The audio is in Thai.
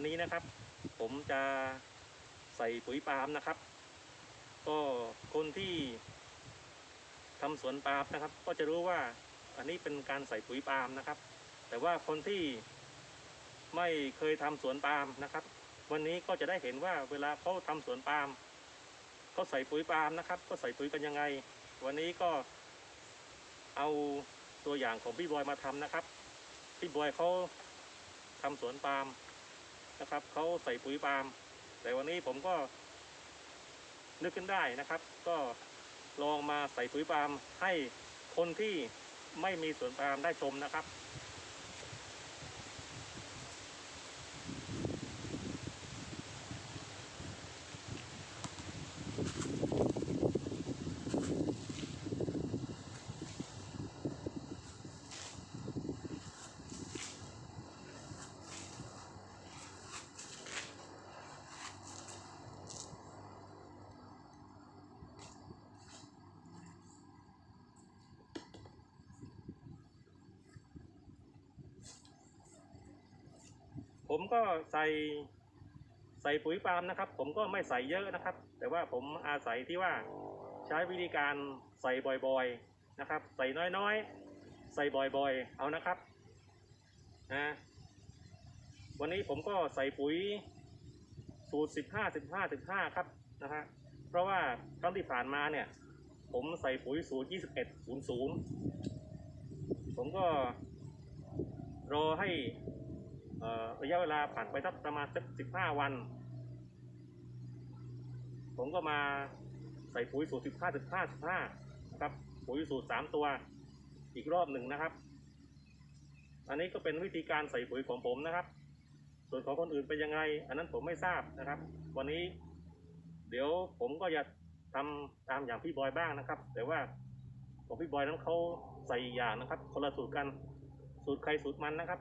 วันนี้นะครับ ผมจะใส่ปุ๋ยปาล์มนะครับ ก็คนที่ทำสวนปาล์มนะครับ ก็จะรู้ว่าอันนี้เป็นการใส่ปุ๋ยปาล์มนะครับ แต่ว่าคนที่ไม่เคยทำสวนปาล์มนะครับ วันนี้ก็จะได้เห็นว่าเวลาเขาทำสวนปาล์มเขาใส่ปุ๋ยปาล์มนะครับ ก็ใส่ปุ๋ยกันยังไง วันนี้ก็เอาตัวอย่างของพี่บอยมาทำนะครับ พี่บอยเขาทำสวนปาล์ม นะครับเขาใส่ปุ๋ยปาล์มแต่วันนี้ผมก็ นึกขึ้นได้นะครับ ก็ลองมาใส่ปุ๋ยปาล์มให้คนที่ไม่มีสวนปาล์มได้ชมนะครับ ผมก็ใส่ใส่ปุ๋ยปาล์มนะครับ ผมก็ไม่ใส่เยอะนะครับ แต่ว่าผมอาศัยที่ว่าใช้วิธีการใส่บ่อยๆนะครับ ใส่น้อยๆ ใส่บ่อยๆ เอานะครับนะวันนี้ผมก็ใส่ปุ๋ยสูตร 15 15 15 ครับนะฮะเพราะว่าครั้งที่ผ่านมาเนี่ย ผมใส่ปุ๋ยสูตร 21 00 ผมก็รอให้ ระยะเวลาผ่านไปสักประมาณสักสิบห้าวัน ผมก็มาใส่ปุ๋ยสูตรสิบห้าสิบห้าสิบห้าครับปุ๋ยสูตรสามตัวอีกรอบหนึ่งนะครับ อันนี้ก็เป็นวิธีการใส่ปุ๋ยของผมนะครับ ส่วนของคนอื่นเป็นยังไง อันนั้นผมไม่ทราบนะครับ วันนี้ เดี๋ยวผมก็จะทำตามอย่างพี่บอยบ้างนะครับ แต่ว่าของพี่บอยนั้นเขาใส่อีกอย่างนะครับ คนละสูตรกัน สูตรใครสูตรมันนะครับ